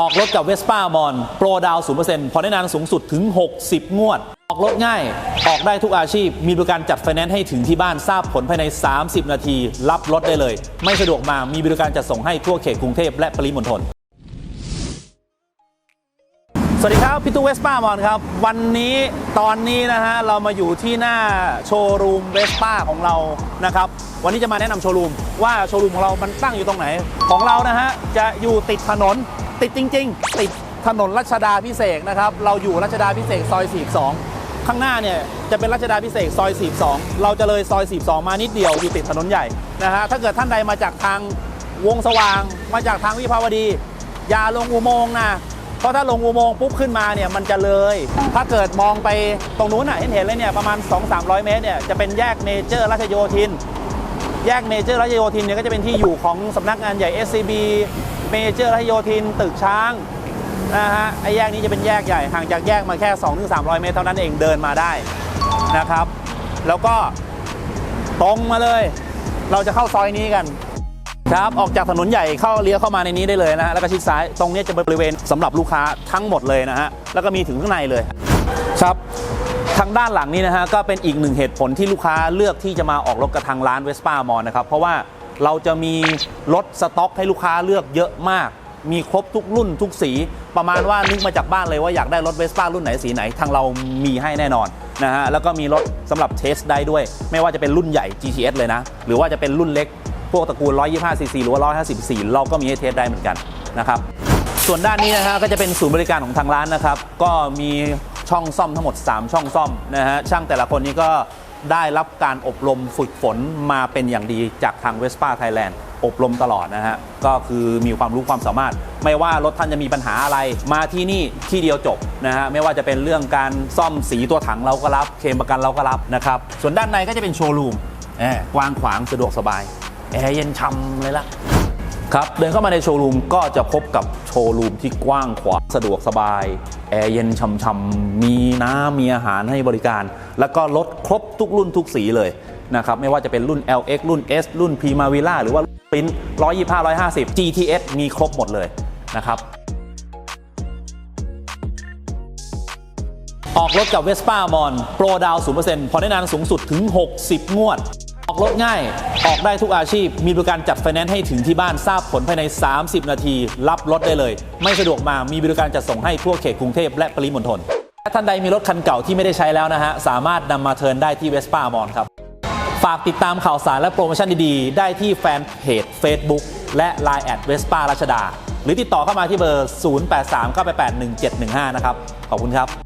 ออกรถกับเวสป้ามอนโปรดาวศูนย์เปอร์เซ็นต์ผ่อนได้นานสูงสุดถึง 60 งวด ออกรถง่าย ออกได้ทุกอาชีพ มีบริการจัดไฟแนนซ์ให้ถึงที่บ้านทราบผลภายใน 30 นาที รับรถได้เลย ไม่สะดวกมามีบริการจัดส่งให้ทั่วเขตกรุงเทพและปริมณฑลสวัสดีครับ พี่ตู้เวสป้ามอนครับ วันนี้ตอนนี้นะฮะ เรามาอยู่ที่หน้าโชว์รูมเวสป้าของเรานะครับ วันนี้จะมาแนะนำโชว์รูมว่าโชว์รูมของเรามันตั้งอยู่ตรงไหน ของเรานะฮะ จะอยู่ติดถนน ติดจริง ๆ ติดถนนรัชดาพิเศษนะครับ เราอยู่รัชดาพิเศษซอย 42 ข้างหน้าเนี่ยจะเป็นรัชดาพิเศษซอย 42 เราจะเลยซอย 42 มานิดเดียวอยู่ติดถนนใหญ่นะฮะถ้าเกิดท่านใดมาจากทางวงสว่าง มาจากทางวิภาวดี อย่าลงอุโมงค์นะเพราะถ้าลงอุโมงค์ปุ๊บขึ้นมาเนี่ยมันจะเลย ถ้าเกิดมองไปตรงนู้นน่ะเห็นเห็นเลยเนี่ยประมาณ 2-300 เมตรเนี่ยจะเป็นแยกเมเจอร์รัชโยธิน แยกเมเจอร์รัชโยธินเนี่ยก็จะเป็นที่อยู่ของสำนักงานใหญ่ SCB เมเจอร์รัชโยธินตึกช้างนะฮะไอ้แยกนี้จะเป็นแยกใหญ่ห่างจากแยกมาแค่ 2-300 เมตรเท่านั้นเองเดินมาได้นะครับ แล้วก็ตรงมาเลย เราจะเข้าซอยนี้กันครับออกจากถนนใหญ่เข้าเลี้ยวเข้ามาในนี้ได้เลยนะฮะแล้วก็ชิดซ้ายตรงนี้จะเป็นบริเวณสำหรับลูกค้าทั้งหมดเลยนะฮะแล้วก็มีถึงข้างในเลยครับทางด้านหลังนี้นะฮะก็เป็นอีกหนึ่งเหตุผลที่ลูกค้าเลือกที่จะมาออกรถกับทางร้านเวสป้ามอนนะครับเพราะว่า เราจะมีรถสต็อกให้ลูกค้าเลือกเยอะมาก มีครบทุกรุ่นทุกสี ประมาณว่านึกมาจากบ้านเลยว่าอยากได้รถเวสป้ารุ่นไหนสีไหน ทางเรามีให้แน่นอนนะฮะแล้วก็มีรถสำหรับเทสได้ด้วย ไม่ว่าจะเป็นรุ่นใหญ่ GTS เลยนะ หรือว่าจะเป็นรุ่นเล็ก พวกตระกูล 125 cc หรือว่า 150 cc เราก็มีให้เทสได้เหมือนกันนะครับส่วนด้านนี้นะฮะก็จะเป็นศูนย์บริการของทางร้านนะครับก็มีช่องซ่อมทั้งหมด 3 ช่องซ่อมนะฮะช่างแต่ละคนนี้ก็ ได้รับการอบรมฝึกฝนมาเป็นอย่างดีจากทาง Vespa Thailand อบรมตลอดนะฮะ ก็คือมีความรู้ความสามารถ ไม่ว่ารถท่านจะมีปัญหาอะไร มาที่นี่ที่เดียวจบนะฮะ ไม่ว่าจะเป็นเรื่องการซ่อมสีตัวถังเราก็รับ เคลมประกันเราก็รับนะครับ ส่วนด้านในก็จะเป็นโชว์รูมแหมกว้างขวางสะดวกสบายแอร์เย็นช่ำเลยล่ะ ครับเดินเข้ามาในโชว์รูมก็จะพบกับโชว์รูมที่กว้างขวางสะดวกสบาย แอร์เย็นช่ำๆมีน้ำมีอาหารให้บริการ แล้วก็รถครบทุกรุ่นทุกสีเลยนะครับไม่ว่าจะเป็นรุ่น LX รุ่น S รุ่น Primavera หรือว่าปิ้น125 150 GTS มีครบหมดเลยนะครับออกรถกับเวสป้ามอนโปรดาวศูนย์เปอร์เซ็นต์ผ่อนได้นานสูงสุดถึง 60 งวด ออกรถง่าย ออกได้ทุกอาชีพ มีบริการจัดไฟแนนซ์ให้ถึงที่บ้านทราบผลภายใน 30 นาที รับรถได้เลย ไม่สะดวกมามีบริการจัดส่งให้ทั่วเขตกรุงเทพและปริมณฑลถ้าท่านใดมีรถคันเก่าที่ไม่ได้ใช้แล้วนะฮะ สามารถนำมาเทิร์นได้ที่เวสป้ามอนครับ ฝากติดตามข่าวสารและโปรโมชั่นดีๆ ได้ที่แฟนเพจ Facebook และ Line แอดเวสป้ารัชดา หรือติดต่อเข้ามาที่เบอร์ 0839881715 นะครับ ขอบคุณครับ